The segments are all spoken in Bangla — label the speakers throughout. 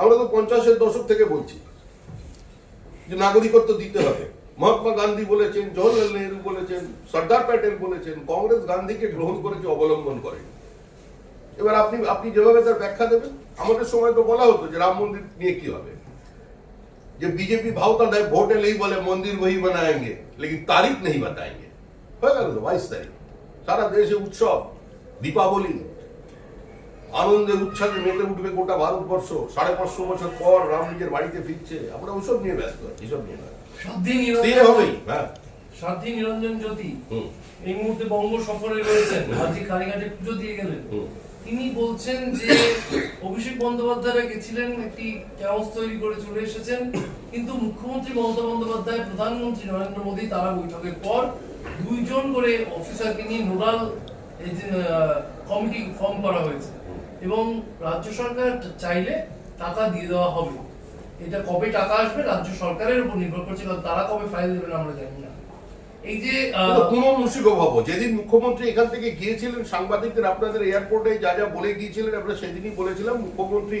Speaker 1: আমরা তো পঞ্চাশের দশক থেকে বলছি যে নাগরিকত্ব দিতে হবে। মহাত্মা গান্ধী বলেছেন জওয়াহরলাল নেহরু বলেছেন, সর্দার প্যাটেল বলেছেন, কংগ্রেস গান্ধীকে গ্রহণ করেছে, অবলম্বন করে এবার আপনি আপনি যেভাবে তার ব্যাখ্যা দেবেন, আমাদের সময় তো বলা হতো যে রাম মন্দির নিয়ে কি হবে। যে বিজেপি ভাওতা দেয়, ভোটে নেই বলে, মন্দির বহি বানায়েঙ্গে, লেকিন তারিখ নেই বাতায়েঙ্গে হয়ে গেল তো, বাইশ তারিখ। সারা দেশে উৎসব, দীপাবলি আনন্দে উৎসাহে মেতে উঠবে গোটা ভারতবর্ষ। সাড়ে পাঁচশো বছর পর রাম নিজের বাড়িতে ফিরছে। আমরা ওসব নিয়ে ব্যস্ত আছি এসব নিয়ে নয়। দিয়ে হবেই হ্যাঁ।
Speaker 2: সাধ্যি নিরঞ্জন জ্যোতি এই মুহূর্তে বঙ্গ সফরে রয়েছেন আজকে কালীঘাটে পুজো দিয়ে গেলেন। তিনি বলছেন যে অভিষেক বন্দ্যোপাধ্যায়রা গেছিলেন একটি ক্যাম্পাস তৈরি করে চলে এসেছেন। কিন্তু মুখ্যমন্ত্রী মমতা বন্দ্যোপাধ্যায় প্রধানমন্ত্রী নরেন্দ্র মোদী তারা বৈঠকের পর দুইজন করে অফিসারকে নিয়ে নোডাল কমিটি ফর্ম করা হয়েছে। এবং রাজ্য সরকার চাইলে টাকা দিয়ে দেওয়া হবে। এটা কবে টাকা আসবে রাজ্য সরকারের উপর নির্ভর করছে, কারণ তারা কবে ফাইল দেবেন আমরা জানি না। এই যে
Speaker 1: কোনো মুশিক ভাবো যেদিন মুখ্যমন্ত্রী এখান থেকে গিয়েছিলেন, সাংবাদিকদের আপনাদের এয়ারপোর্টে যা যা বলে গিয়েছিলেন, আমরা সেদিনই বলেছিলাম, মুখ্যমন্ত্রী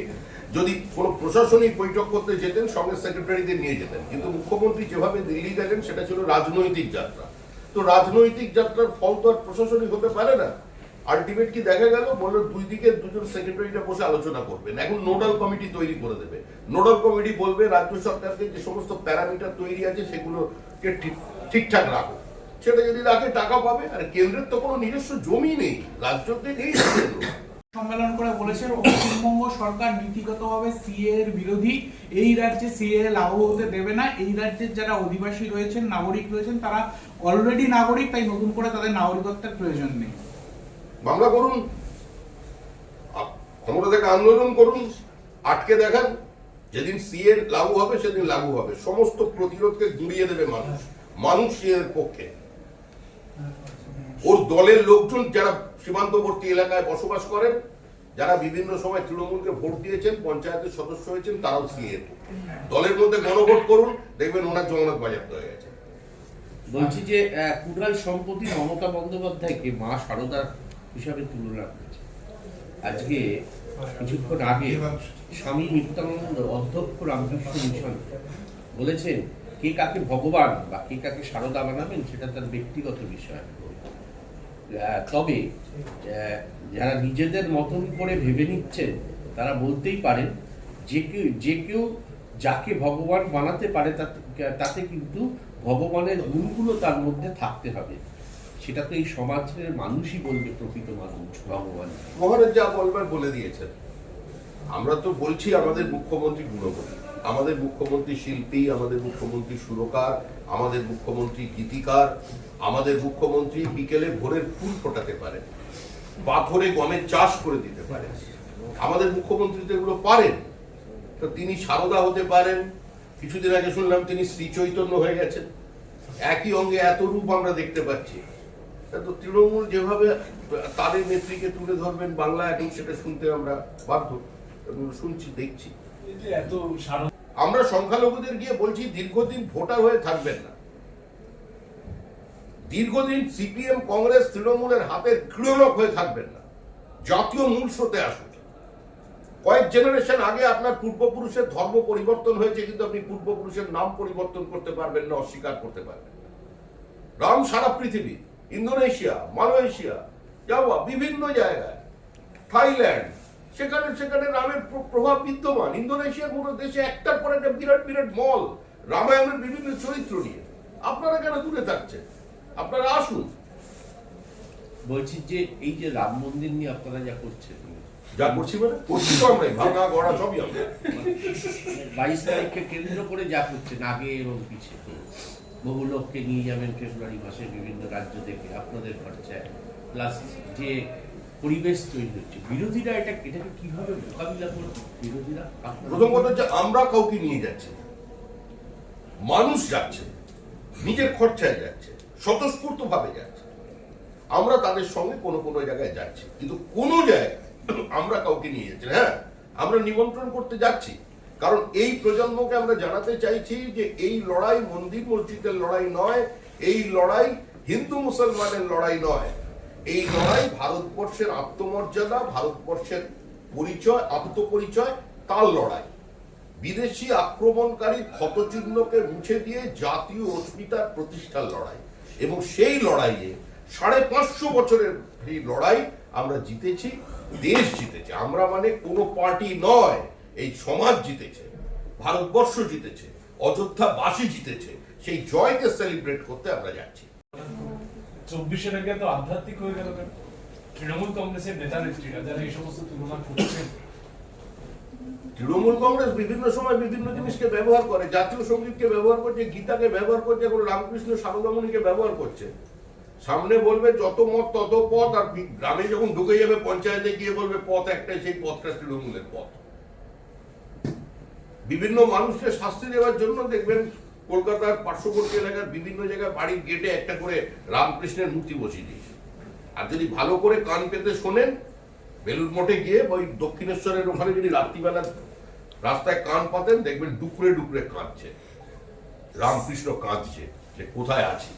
Speaker 1: যদি কোনো প্রশাসনিক বৈঠক করতে যেতেন, সঙ্গে সেক্রেটারিদের নিয়ে যেতেন। কিন্তু মুখ্যমন্ত্রী যেভাবে দিল্লি গেলেন, সেটা ছিল রাজনৈতিক যাত্রা। তো রাজনৈতিক যাত্রার ফল তো আর প্রশাসনিক হতে পারে না। আলটিমেট কি দেখা গেল? বলল দুই দিকে দুজন সেক্রেটারিটা বসে আলোচনা করবেন। এখন নোডাল কমিটি তৈরি করে দেবে। নোডাল কমিটি বলবে, রাজ্য সরকারকে যে সমস্ত প্যারামিটার তৈরি আছে, সেগুলোকে ঠিক- ঠিকঠাক রাখো। সেটা যদি রাখে, টাকা পাবে। আর কেন্দ্রের তো কোনো নিজস্ব জমি নেই। রাজ্যতে নেই
Speaker 3: সম্মেলন করে বলেছেন, পশ্চিমবঙ্গ সরকার নীতিগতভাবে সিএ এর বিরোধী। এই রাজ্যে সিএ লাগু হতে দেবে না। এই রাজ্যের যারা অধিবাসী রয়েছেন, নাগরিক রয়েছেন, তারা অলরেডি নাগরিক, তাই নতুন করে তাদের নাগরিকত্বের প্রয়োজন নেই।
Speaker 1: মামলা করুন। ক্ষমতা থেকে আন্দোলন করুন, আটকে দেখান। যেদিন সিএ লাগু হবে, সেদিন লাগু হবে। সমস্ত প্রতিরোধকে গুড়িয়ে দেবে মানুষ। মানুষ সিএর পক্ষে। ওর দলের লোকজন যারা সীমান্তবর্তী এলাকায় বসবাস করেন, যারা বিভিন্ন সময় তৃণমূলকে ভোট দিয়েছেন, পঞ্চায়েতের সদস্য হয়েছেন, তারাও সিএ দলের মধ্যে গণভোট করুন, দেখবেন ওনার জগন্নাথ বাজার হয়ে গেছে।
Speaker 4: বলছি যে কুড়াল সম্পত্তি মমতা বন্দ্যোপাধ্যায়কে মা সারদার হিসাবে তুলনা করেছে। আজকে কিছুক্ষণ আগে স্বামী নিত্যানন্দ অধ্যক্ষ রামকৃষ্ণ মিশন বলেছেন, কে কাকে ভগবান বা কে কাকে সারদা বানাবেন সেটা তার ব্যক্তিগত বিষয়। তবে যারা নিজেদের মতন করে ভেবে নিচ্ছেন, তারা বলতেই পারেন, যে কেউ যে কেউ যাকে ভগবান বানাতে পারে তাতে কিন্তু ভগবানের গুণগুলো তার মধ্যে থাকতে হবে। সেটা তো এই সমাজের মানুষই বলবে, প্রকৃত মানুষ, ভগবান।
Speaker 1: মহারাজ যা বলবার বলে দিয়েছেন। আমরা তো বলছি আমাদের মুখ্যমন্ত্রী গুণবতী। আমাদের মুখ্যমন্ত্রী শিল্পী, আমাদের মুখ্যমন্ত্রী সুরকার, আমাদের মুখ্যমন্ত্রী গীতিকার, আমাদের মুখ্যমন্ত্রী বিকেলে ভোরের ফুল ফোটাতে পারে, পাথরে গমের চাষ করে দিতে পারে। আমাদের মুখ্যমন্ত্রী তো এগুলো পারেন। তো তিনি সারদা হতে পারেন। কিছুদিন আগে শুনলাম তিনি শ্রী চৈতন্য হয়ে গেছেন। একই অঙ্গে এত রূপ আমরা দেখতে পাচ্ছি। তা তৃণমূল যেভাবে তাদের নেত্রীকে তুলে ধরবেন বাংলা এখন সেটা শুনতে আমরা বাধ্য শুনছি দেখছি। আমরা সংখ্যালঘুদের গিয়ে বলছি দীর্ঘদিন ভোটার হয়ে থাকবেন না। দীর্ঘদিন সিপিএম কংগ্রেস তৃণমূলের হাতের ক্রীড়নক হয়ে থাকবেন না। জাতীয় মূল স্রোতে আসুন। কয়েক জেনারেশন আগে আপনার পূর্বপুরুষের ধর্ম পরিবর্তন হয়েছে কিন্তু আপনি পূর্বপুরুষের নাম পরিবর্তন করতে পারবেন না অস্বীকার করতে পারবেন। রাম সারা পৃথিবী। ইন্দোনেশিয়া মালয়েশিয়া যাওয়া বিভিন্ন জায়গায়। থাইল্যান্ড সেখানে সেখানে রামের প্রভাব বিদ্যমান। ইন্দোনেশিয়ার মতো দেশে একটার পর একটা বিরাট বিরাট মল রামায়ণের বিভিন্ন চরিত্র নিয়ে। আপনারা কেন দূরে থাকছেন? আপনারা আসুন।
Speaker 4: বলছি যে এই যে রাম মন্দির নিয়ে আপনারা যা করছেন।
Speaker 1: যা করছি মানে? করছি তো আমরাই ভাঙা গড়া সবই আমরা।
Speaker 4: বাইশ তারিখকে কেন্দ্র করে যা করছেন আগে এবং পিছিয়ে বহু লোককে নিয়ে যাবেন ফেব্রুয়ারি মাসে বিভিন্ন রাজ্য থেকে, আপনাদের খরচায় প্লাস যে পরিবেশ তৈরি হচ্ছে, বিরোধীরা এটা এটাকে কীভাবে মোকাবিলা করবে? বিরোধীরা
Speaker 1: প্রথম কথা হচ্ছে আমরা কাউকে নিয়ে যাচ্ছি মানুষ যাচ্ছে, নিজের খরচায় যাচ্ছে স্বতঃস্ফূর্ত ভাবে যাচ্ছে। আমরা তাদের সঙ্গে কোনো কোনো জায়গায় যাচ্ছি, কিন্তু কোনো জায়গায় আমরা কাউকে নিয়ে যাচ্ছি। হ্যাঁ আমরা নিমন্ত্রণ করতে যাচ্ছি কারণ এই প্রজন্মকে আমরা জানাতে চাইছি যে এই লড়াই মন্দির মসজিদের লড়াই নয়, এই লড়াই হিন্দু মুসলমানের লড়াই নয়। এই লড়াই ভারতবর্ষের আত্মমর্যাদা, ভারতবর্ষের পরিচয়, আত্মপরিচয়, তার লড়াই। বিদেশি আক্রমণকারী ক্ষতচিহ্নকে মুছে দিয়ে জাতীয় অস্মিতার প্রতিষ্ঠার লড়াই। এবং সেই লড়াইয়ে সাড়ে পাঁচশো বছরের এই লড়াই আমরা জিতেছি, দেশ জিতেছে। আমরা মানে কোনো পার্টি নয়। এই সমাজ জিতেছে ভারতবর্ষ জিতেছে অযোধ্যা অযোধ্যাবাসী জিতেছে সেই জয়কে সেলিব্রেট করতে আমরা যাচ্ছি।
Speaker 5: চব্বিশের আগে তো আধ্যাত্মিক হয়ে গেল তৃণমূল কংগ্রেসের নেতা নেত্রীরা যারা এই সমস্ত তুলনা করছেন।
Speaker 1: তৃণমূল কংগ্রেস বিভিন্ন সময় বিভিন্ন জিনিসকে ব্যবহার করে জাতীয় সঙ্গীতকে ব্যবহার করছে গীতাকে ব্যবহার করছে এখন রামকৃষ্ণ সারদামণিকে ব্যবহার করছে। সামনে বলবে যত মত তত পথ আর গ্রামে যখন ঢুকে যাবে পঞ্চায়েতে গিয়ে বলবে পথ একটাই সেই পথটা তৃণমূলের পথ। বিভিন্ন মানুষকে শাস্তি দেওয়ার জন্য দেখবেন কলকাতার পার্শ্ববর্তী এলাকার বিভিন্ন জায়গায় বাড়ির গেটে একটা করে রামকৃষ্ণের মূর্তি বসিয়ে দিয়েছে। আর যদি ভালো করে কান পেতে শোনেন বেলুর মঠে গিয়ে ওই দক্ষিণেশ্বরের ওখানে যদি রাত্রিবেলা রাস্তায় কান পাতেন, দেখবেন ডুকরে ডুকরে কাঁদছে। রামকৃষ্ণ কাঁদছে যে কোথায় আছি।